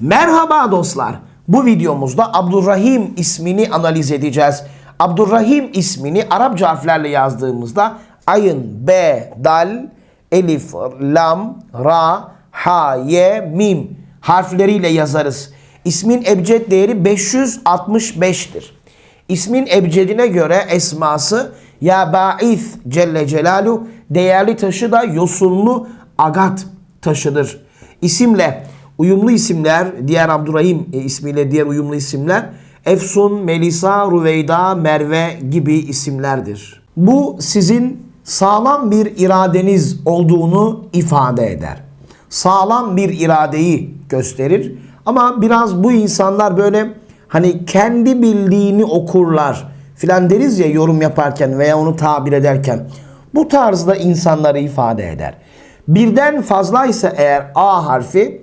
Merhaba dostlar. Bu videomuzda Abdurrahim ismini analiz edeceğiz. Abdurrahim ismini Arapça harflerle yazdığımızda ayın, b, dal, elif, lam, ra, ha, ye, mim harfleriyle yazarız. İsmin ebced değeri 565'tir. İsmin ebcedine göre esması Ya Ba'ith Celle Celalu değerli taşı da yosunlu agat taşıdır. İsimle uyumlu isimler diğer Abdurrahim e, ismiyle diğer uyumlu isimler Efsun, Melisa, Rüveyda, Merve gibi isimlerdir. Bu sizin sağlam bir iradeniz olduğunu ifade eder. Sağlam bir iradeyi gösterir. Ama biraz bu insanlar böyle hani kendi bildiğini okurlar filan deriz ya yorum yaparken veya onu tabir ederken. Bu tarzda insanları ifade eder. Birden fazlaysa eğer A harfi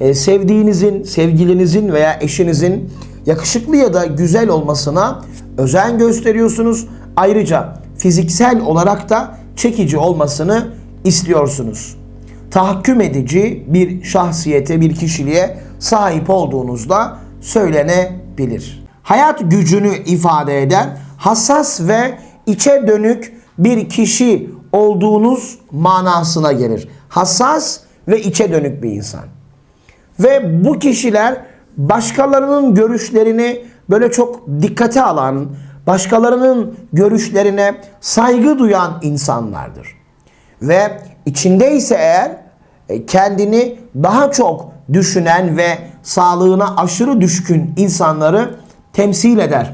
Ee, sevdiğinizin, sevgilinizin veya eşinizin yakışıklı ya da güzel olmasına özen gösteriyorsunuz. Ayrıca fiziksel olarak da çekici olmasını istiyorsunuz. Tahakküm edici bir şahsiyete, bir kişiliğe sahip olduğunuzda söylenebilir. Hayat gücünü ifade eder. Hassas ve içe dönük bir kişi olduğunuz manasına gelir. Hassas ve içe dönük bir insan. Ve bu kişiler başkalarının görüşlerini böyle çok dikkate alan, başkalarının görüşlerine saygı duyan insanlardır. Ve içindeyse eğer e, kendini daha çok düşünen ve sağlığına aşırı düşkün insanları temsil eder.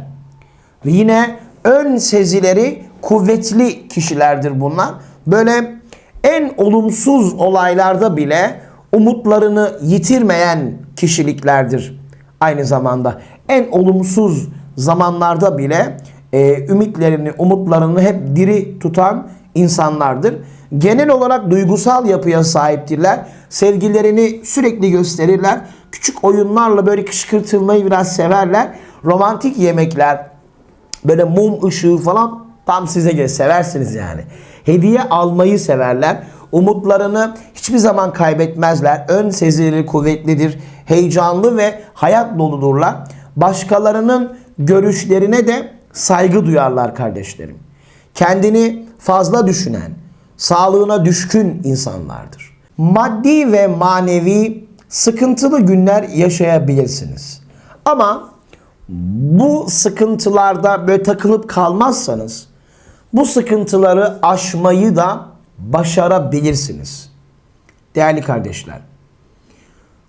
Ve yine ön sezileri kuvvetli kişilerdir bunlar. Böyle en olumsuz olaylarda bile umutlarını yitirmeyen kişiliklerdir. Aynı zamanda en olumsuz zamanlarda bile e, ümitlerini, umutlarını hep diri tutan insanlardır. Genel olarak duygusal yapıya sahiptirler. Sevgilerini sürekli gösterirler. Küçük oyunlarla böyle kışkırtılmayı biraz severler. Romantik yemekler, böyle mum ışığı falan tam size göre seversiniz yani. Hediye almayı severler. Umutlarını hiçbir zaman kaybetmezler. Ön sezileri kuvvetlidir. Heyecanlı ve hayat doludurlar. Başkalarının görüşlerine de saygı duyarlar kardeşlerim. Kendini fazla düşünen, sağlığına düşkün insanlardır. Maddi ve manevi sıkıntılı günler yaşayabilirsiniz. Ama bu sıkıntılarda böyle takılıp kalmazsanız bu sıkıntıları aşmayı da başarabilirsiniz. Değerli kardeşler,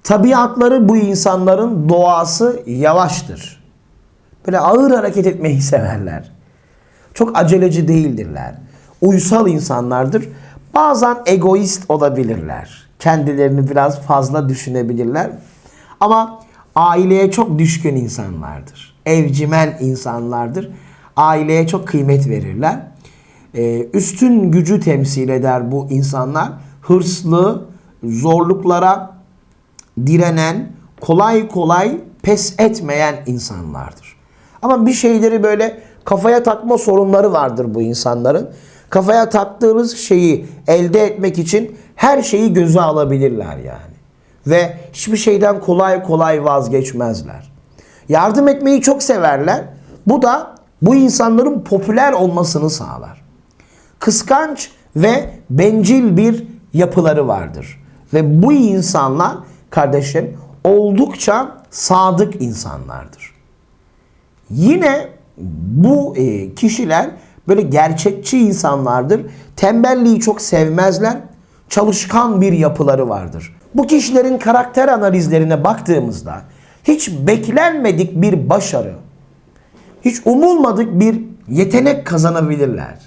tabiatları bu insanların doğası yavaştır. Böyle ağır hareket etmeyi severler. Çok aceleci değildirler. Uysal insanlardır. Bazen egoist olabilirler. Kendilerini biraz fazla düşünebilirler. Ama aileye çok düşkün insanlardır. Evcimen insanlardır. Aileye çok kıymet verirler. Ee, üstün gücü temsil eder bu insanlar. Hırslı, zorluklara direnen, kolay kolay pes etmeyen insanlardır. Ama bir şeyleri böyle kafaya takma sorunları vardır bu insanların. Kafaya taktığınız şeyi elde etmek için her şeyi göze alabilirler yani. Ve hiçbir şeyden kolay kolay vazgeçmezler. Yardım etmeyi çok severler. Bu da bu insanların popüler olmasını sağlar. Kıskanç ve bencil bir yapıları vardır. Ve bu insanlar kardeşlerim oldukça sadık insanlardır. Yine bu e, kişiler böyle gerçekçi insanlardır. Tembelliği çok sevmezler. Çalışkan bir yapıları vardır. Bu kişilerin karakter analizlerine baktığımızda hiç beklenmedik bir başarı, hiç umulmadık bir yetenek kazanabilirler.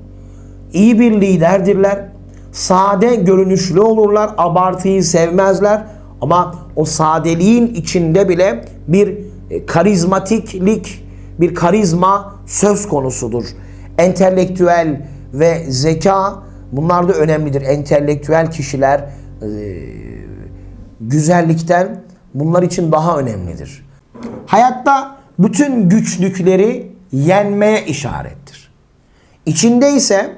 iyi bir liderdirler. Sade görünüşlü olurlar, abartıyı sevmezler ama o sadeliğin içinde bile bir e, karizmatiklik, bir karizma söz konusudur. Entelektüel ve zeka bunlar da önemlidir. Entelektüel kişiler e, güzellikten bunlar için daha önemlidir. Hayatta bütün güçlükleri yenmeye işarettir. İçinde ise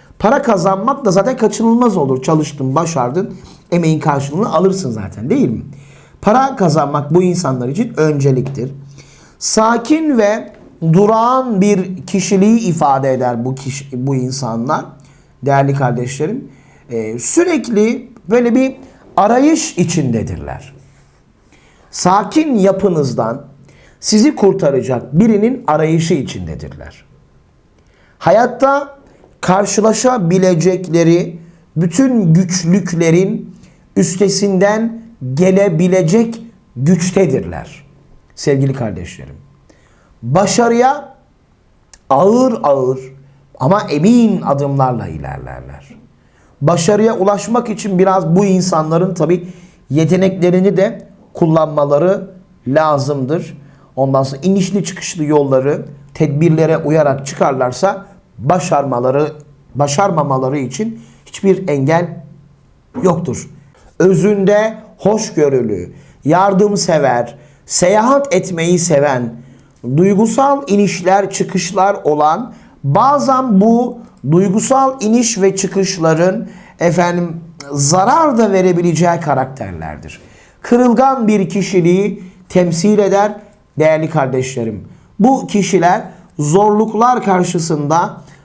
para kazanmak da zaten kaçınılmaz olur. Çalıştın, başardın emeğin karşılığını alırsın zaten değil mi? Para kazanmak bu insanlar için önceliktir. Sakin ve durağan bir kişiliği ifade eder bu kişi, bu insanlar. Değerli kardeşlerim, ee, sürekli böyle bir arayış içindedirler. Sakin yapınızdan sizi kurtaracak birinin arayışı içindedirler. Hayatta karşılaşabilecekleri bütün güçlüklerin üstesinden gelebilecek güçtedirler. Sevgili kardeşlerim. Başarıya ağır ağır ama emin adımlarla ilerlerler. Başarıya ulaşmak için biraz bu insanların tabi yeteneklerini de kullanmaları lazımdır. Ondan sonra inişli çıkışlı yolları tedbirlere uyarak çıkarlarsa başarmaları başarmamaları için hiçbir engel yoktur özünde hoşgörülü, yardımsever, seyahat etmeyi seven, duygusal inişler çıkışlar olan bazen bu duygusal iniş ve çıkışların efendim zarar da verebileceği karakterlerdir. Kırılgan bir kişiliği temsil eder değerli kardeşlerim. Bu kişiler zorluklar karşısında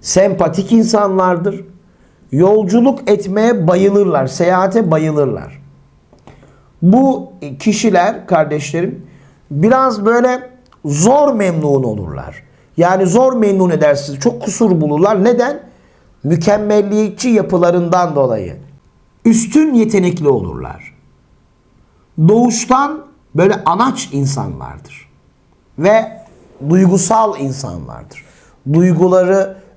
Sempatik insanlardır. Yolculuk etmeye bayılırlar. Seyahate bayılırlar. Bu kişiler kardeşlerim biraz böyle zor memnun olurlar. Yani zor memnun edersiniz. Çok kusur bulurlar. Neden? Mükemmelliyetçi yapılarından dolayı. Üstün yetenekli olurlar. Doğuştan böyle anaç insanlardır. Ve duygusal insanlardır. Duyguları